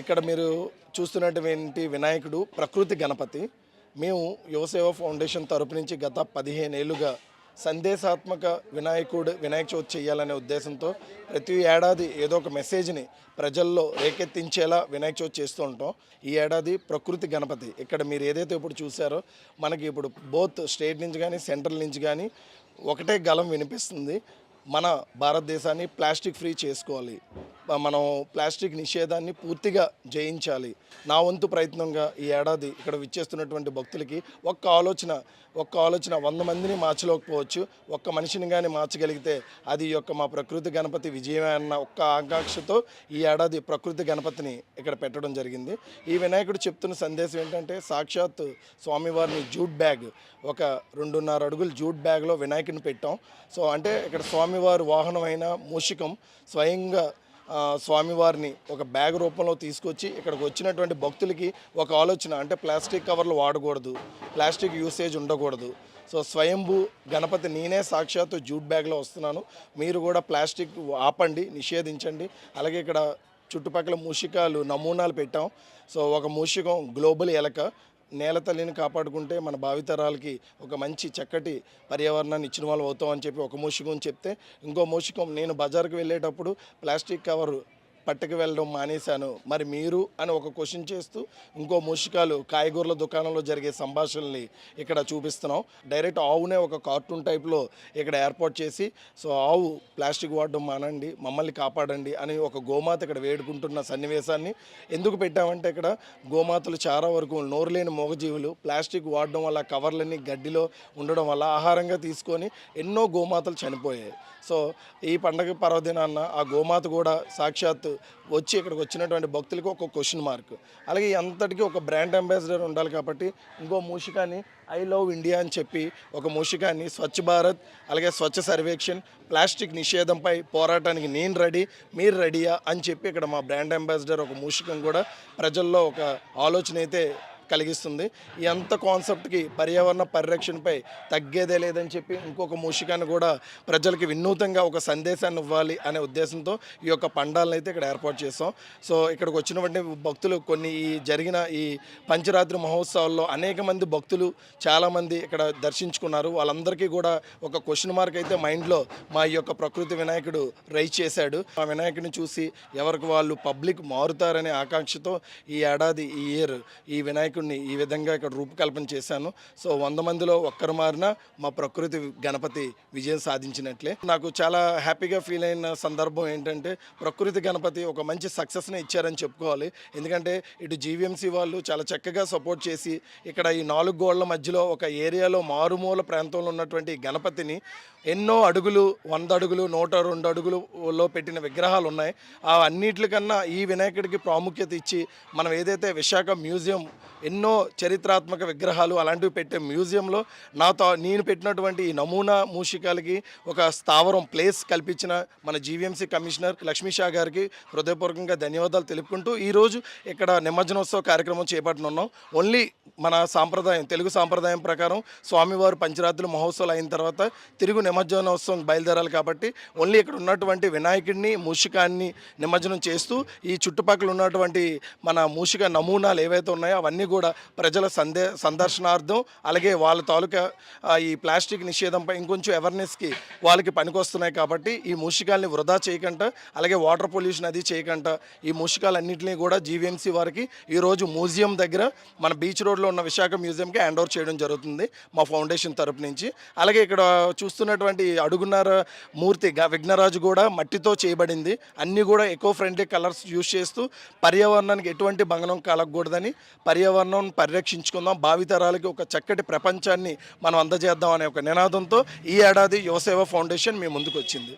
ఇక్కడ మీరు చూస్తున్నటువంటి వినాయకుడు ప్రకృతి గణపతి. మేము యువసేవ ఫౌండేషన్ తరపు నుంచి గత పదిహేను ఏళ్ళుగా సందేశాత్మక వినాయకుడు వినాయక చవితి చేయాలనే ఉద్దేశంతో ప్రతి ఏడాది ఏదో ఒక మెసేజ్ని ప్రజల్లో రేకెత్తించేలా వినాయక చవితి చేస్తూ ఉంటాం. ఈ ఏడాది ప్రకృతి గణపతి. ఇక్కడ మీరు ఏదైతే ఇప్పుడు చూసారో మనకి ఇప్పుడు బోత్ స్టేట్ నుంచి కానీ సెంట్రల్ నుంచి కానీ ఒకటే గలం వినిపిస్తుంది. మన భారతదేశాన్ని ప్లాస్టిక్ ఫ్రీ చేసుకోవాలి. మనం ప్లాస్టిక్ నిషేధాన్ని పూర్తిగా జయించాలి. నా వంతు ప్రయత్నంగా ఈ ఏడాది ఇక్కడ విచ్చేస్తున్నటువంటి భక్తులకి ఒక్క ఆలోచన ఒక్క ఆలోచన వంద మందిని మార్చలేకపోవచ్చు. ఒక్క మనిషిని కానీ మార్చగలిగితే అది యొక్క మా ప్రకృతి గణపతి విజయమే అన్న ఒక్క ఆకాంక్షతో ఈ ఏడాది ప్రకృతి గణపతిని ఇక్కడ పెట్టడం జరిగింది. ఈ వినాయకుడు చెప్తున్న సందేశం ఏంటంటే సాక్షాత్ స్వామివారిని జూట్ బ్యాగ్ ఒక రెండున్నర అడుగులు జూట్ బ్యాగ్లో వినాయకుని పెట్టాం. సో అంటే ఇక్కడ స్వామివారి వాహనమైన మూషికం స్వయంగా స్వామివారిని ఒక బ్యాగ్ రూపంలో తీసుకొచ్చి ఇక్కడికి వచ్చినటువంటి భక్తులకి ఒక ఆలోచన అంటే ప్లాస్టిక్ కవర్లు వాడకూడదు ప్లాస్టిక్ యూసేజ్ ఉండకూడదు. సో స్వయంభూ గణపతి నేనే సాక్షాత్తు జూట్ బ్యాగ్లో వస్తున్నాను. మీరు కూడా ప్లాస్టిక్ ఆపండి నిషేధించండి. అలాగే ఇక్కడ చుట్టుపక్కల మూషికాలు నమూనాలు పెట్టాం. సో ఒక మూషికం గ్లోబల్ ఎలక నేల తల్లిని కాపాడుకుంటే మన భావితరాలకి ఒక మంచి చక్కటి పర్యావరణాన్ని ఇచ్చిన వాళ్ళు అవుతాం అని చెప్పి ఒక మూషికం చెప్తే ఇంకో మూషికం నేను బజార్కి వెళ్ళేటప్పుడు ప్లాస్టిక్ కవర్ పట్టుకు వెళ్ళడం మానేశాను. మరి మీరు అని ఒక క్వశ్చన్ చేస్తూ ఇంకో ముషికాలు కాయగూరల దుకాణంలో జరిగే సంభాషణల్ని ఇక్కడ చూపిస్తున్నాం. డైరెక్ట్ ఆవునే ఒక కార్టూన్ టైప్లో ఇక్కడ ఏర్పాటు చేసి సో ఆవు ప్లాస్టిక్ వాడడం మానండి మమ్మల్ని కాపాడండి అని ఒక గోమాత ఇక్కడ వేడుకుంటున్న సన్నివేశాన్ని ఎందుకు పెట్టామంటే ఇక్కడ గోమాతలు చాలా వరకు నోరులేని మూగజీవులు ప్లాస్టిక్ వాడడం వల్ల కవర్లన్నీ గడ్డిలో ఉండడం వల్ల ఆహారంగా తీసుకొని ఎన్నో గోమాతలు చనిపోయాయి. సో ఈ పండగ పర్వదినాన్న ఆ గోమాత కూడా సాక్షాత్ వచ్చి ఇక్కడికి వచ్చినటువంటి భక్తులకు ఒక క్వశ్చన్ మార్క్ అలాగే అంతటికీ ఒక బ్రాండ్ అంబాసిడర్ ఉండాలి కాబట్టి ఇంకో మూషికాన్ని ఐ లవ్ ఇండియా అని చెప్పి ఒక మూషికాన్ని స్వచ్ఛ భారత్ అలాగే స్వచ్ఛ సర్వేక్షణ్ ప్లాస్టిక్ నిషేధంపై పోరాటానికి నేను రెడీ మీరు రెడీయా అని చెప్పి ఇక్కడ మా బ్రాండ్ అంబాసిడర్ ఒక మూషికం కూడా ప్రజల్లో ఒక ఆలోచన అయితే కలిగిస్తుంది. ఈ అంత కాన్సెప్ట్కి పర్యావరణ పరిరక్షణపై తగ్గేదే లేదని చెప్పి ఇంకొక మూషికాన్ని కూడా ప్రజలకి వినూతంగా ఒక సందేశాన్ని ఇవ్వాలి అనే ఉద్దేశంతో ఈ యొక్క పండాలను అయితే ఇక్కడ ఏర్పాటు చేస్తాం సో ఇక్కడికి వచ్చినటువంటి భక్తులు కొన్ని ఈ జరిగిన ఈ పంచరాత్రి మహోత్సవాల్లో అనేక మంది భక్తులు చాలామంది ఇక్కడ దర్శించుకున్నారు. వాళ్ళందరికీ కూడా ఒక క్వశ్చన్ మార్క్ అయితే మైండ్లో మా ఈ యొక్క ప్రకృతి వినాయకుడు రైజ్ చేశాడు. ఆ వినాయకుడిని చూసి ఎవరికి వాళ్ళు పబ్లిక్ మారుతారనే ఆకాంక్షతో ఈ ఏడాది ఈ ఇయర్ ఈ వినాయకుడిని ఈ విధంగా ఇక్కడ రూపకల్పన చేశాను. సో వంద మందిలో ఒక్కరు మారిన మా ప్రకృతి గణపతి విజయం సాధించినట్లే. నాకు చాలా హ్యాపీగా ఫీల్ అయిన సందర్భం ఏంటంటే ప్రకృతి గణపతి ఒక మంచి సక్సెస్ని ఇచ్చారని చెప్పుకోవాలి. ఎందుకంటే ఇటు జీవీఎంసీ వాళ్ళు చాలా చక్కగా సపోర్ట్ చేసి ఇక్కడ ఈ నాలుగు గోళ్ళ మధ్యలో ఒక ఏరియాలో మారుమూల ప్రాంతంలో ఉన్నటువంటి గణపతిని ఎన్నో అడుగులు వంద అడుగులు నూట రెండు అడుగులలో పెట్టిన విగ్రహాలు ఉన్నాయి. ఆ అన్నిటికన్నా ఈ వినాయకుడికి ప్రాముఖ్యత ఇచ్చి మనం ఏదైతే విశాఖ మ్యూజియం ఎన్నో చరిత్రాత్మక విగ్రహాలు అలాంటివి పెట్టే మ్యూజియంలో నాతో నేను పెట్టినటువంటి ఈ నమూనా మూషికాలకి ఒక స్థావరం ప్లేస్ కల్పించిన మన జీవీఎంసీ కమిషనర్ లక్ష్మీ షా గారికి హృదయపూర్వకంగా ధన్యవాదాలు తెలుపుకుంటూ ఈరోజు ఇక్కడ నిమజ్జనోత్సవ కార్యక్రమం చేపట్టనున్నాం. ఓన్లీ మన సాంప్రదాయం తెలుగు సాంప్రదాయం ప్రకారం స్వామివారు పంచరాత్రులు మహోత్సవాలు అయిన తర్వాత తిరుగు నిమజ్జనోత్సవం బయలుదేరాలి కాబట్టి ఓన్లీ ఇక్కడ ఉన్నటువంటి వినాయకుడిని మూషికాన్ని నిమజ్జనం చేస్తూ ఈ చుట్టుపక్కల ఉన్నటువంటి మన మూషిక నమూనాలు ఏవైతే ఉన్నాయో అవన్నీ కూడా ప్రజల సందే సందర్శనార్థం అలాగే వాళ్ళ తాలూకా ఈ ప్లాస్టిక్ నిషేధంపై ఇంకొంచెం అవేర్నెస్కి వాళ్ళకి పనికొస్తున్నాయి కాబట్టి ఈ మూషికాల్ని వృధా చేయకుండా అలాగే వాటర్ పొల్యూషన్ అది చేయకుండా ఈ మూషికాలన్నింటినీ కూడా జీవీఎంసీ వారికి ఈరోజు మ్యూజియం దగ్గర మన బీచ్ రోడ్లో ఉన్న విశాఖ మ్యూజియంకి హ్యాండ్ ఓవర్ చేయడం జరుగుతుంది మా ఫౌండేషన్ తరపు నుంచి. అలాగే ఇక్కడ చూస్తున్నటువంటి ఈ అడుగున్నర మూర్తి గ- విఘ్నరాజు కూడా మట్టితో చేయబడింది. అన్నీ కూడా ఎకో ఫ్రెండ్లీ కలర్స్ యూజ్ చేస్తూ పర్యావరణానికి ఎటువంటి భంగనం కలగకూడదని పర్యావరణం పరిరక్షించుకుందాం. భావితరాలకి ఒక చక్కటి ప్రపంచాన్ని మనం అందజేద్దాం అనే ఒక నినాదంతో ఈ ఏడాది యువసేవ ఫౌండేషన్ మీ ముందుకు వచ్చింది